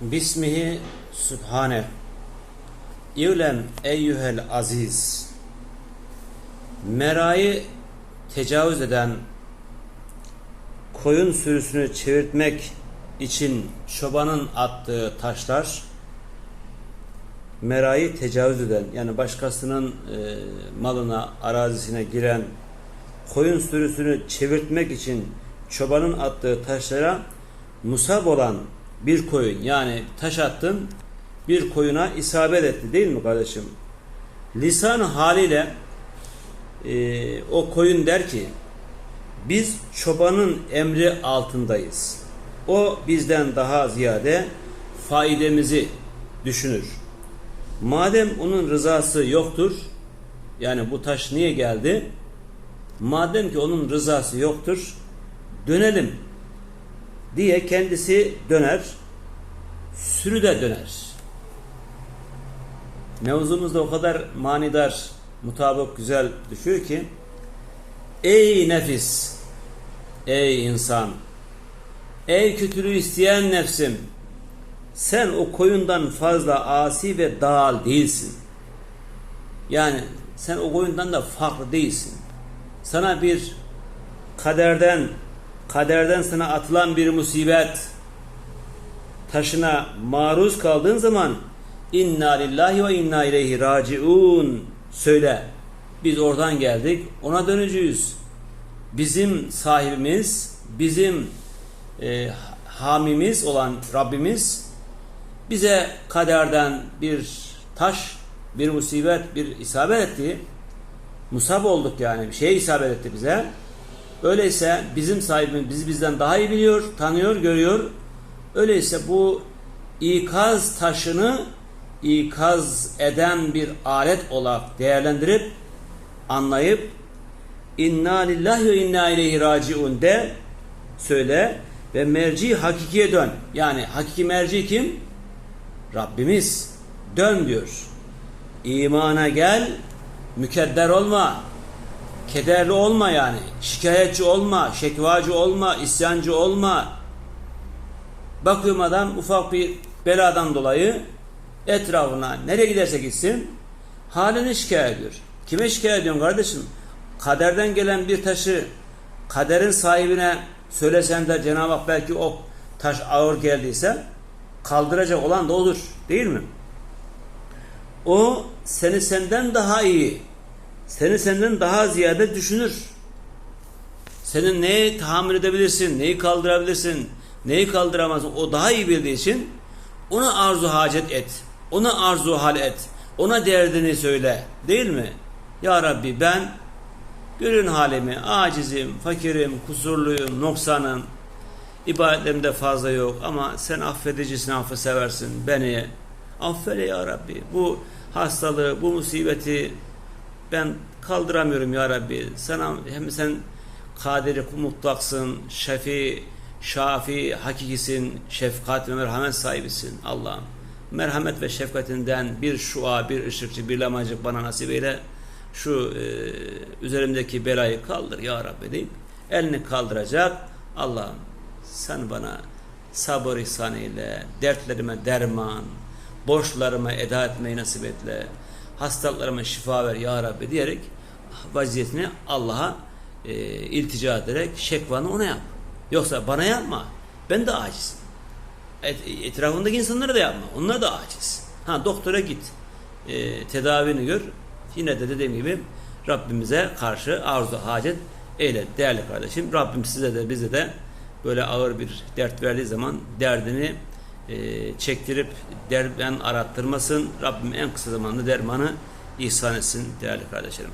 Bismihi Sübhane. İ'lem eyyühel aziz. Merayı tecavüz eden koyun sürüsünü çevirtmek için çobanın attığı taşlar merayı tecavüz eden yani başkasının e, malına, arazisine giren koyun sürüsünü çevirtmek için çobanın attığı taşlara musab olan bir koyun yani taş attın bir koyuna isabet etti değil mi kardeşim? Lisan haliyle e, o koyun der ki biz çobanın emri altındayız. O bizden daha ziyade faidemizi düşünür. Madem onun rızası yoktur, yani bu taş niye geldi? Madem ki onun rızası yoktur, dönelim diye kendisi döner, sürü de döner. Mevzumuz da o kadar manidar, mutabık güzel düşüyor ki Ey nefis, ey insan, ey kötülüğü isteyen nefsim, sen o koyundan fazla asi ve dağıl değilsin. Yani sen o koyundan da farklı değilsin. Sana bir kaderden, kaderden sana atılan bir musibet taşına maruz kaldığın zaman inna lillahi ve inna ileyhi raciun söyle. Biz oradan geldik, ona döneceğiz. Bizim sahibimiz, bizim e, hamimiz olan Rabbimiz bize kaderden bir taş, bir musibet, bir isabet etti. Musab olduk yani, bir şey isabet etti bize. Öyleyse bizim sahibimiz bizi bizden daha iyi biliyor, tanıyor, görüyor. Öyleyse bu ikaz taşını ikaz eden bir alet olarak değerlendirip anlayıp inna lillahi ve inna ileyhi raciun de söyle ve merci hakikiye dön. Yani hakiki merci kim? Rabbimiz. Dön diyor. İmana gel, mükedder olma. Kederli olma yani. Şikayetçi olma, şekvacı olma, isyancı olma. Bakıyorum adam ufak bir beladan dolayı etrafına nereye giderse gitsin halini şikayet ediyor. Kime şikayet ediyorsun kardeşim? Kaderden gelen bir taşı kaderin sahibine söylesen de Cenab-ı Hak belki o taş ağır geldiyse kaldıracak olan da olur. Değil mi? O seni senden daha iyi, seni senden daha ziyade düşünür. Senin neyi tahammül edebilirsin, neyi kaldırabilirsin, neyi kaldıramazsın o daha iyi bildiği için ona arzu hacet et. Ona arzu hal et. Ona derdini söyle. Değil mi? Ya Rabbi ben görün halimi, acizim, fakirim, kusurluyum, noksanım. İbadetlerimde fazla yok ama sen affedicisin, affı seversin beni. Affeyle ya Rabbi. Bu hastalığı, bu musibeti ben kaldıramıyorum ya Rabbi. Sana hem sen kaderi mutlaksın, şefi, şafi, hakikisin, şefkat ve merhamet sahibisin Allah'ım. Merhamet ve şefkatinden bir şua, bir ışıkçı, bir lamacık bana nasip eyle. Şu e, üzerimdeki belayı kaldır ya Rabbi deyip elini kaldıracak. Allah'ım sen bana sabır ihsan eyle, dertlerime derman, borçlarıma eda etmeyi nasip etle, hastalıklarıma şifa ver ya Rabbi diyerek vaziyetini Allah'a e, iltica ederek şekvanı ona yap. Yoksa bana yapma. Ben de acizim. Et, etrafındaki insanlara da yapma. Onlar da aciz. Ha doktora git. E, tedavini gör. Yine de dediğim gibi Rabbimize karşı arzu hacet eyle değerli kardeşim. Rabbim size de bize de böyle ağır bir dert verdiği zaman derdini e, çektirip derben arattırmasın. Rabbim en kısa zamanda dermanı ihsan etsin değerli kardeşlerim.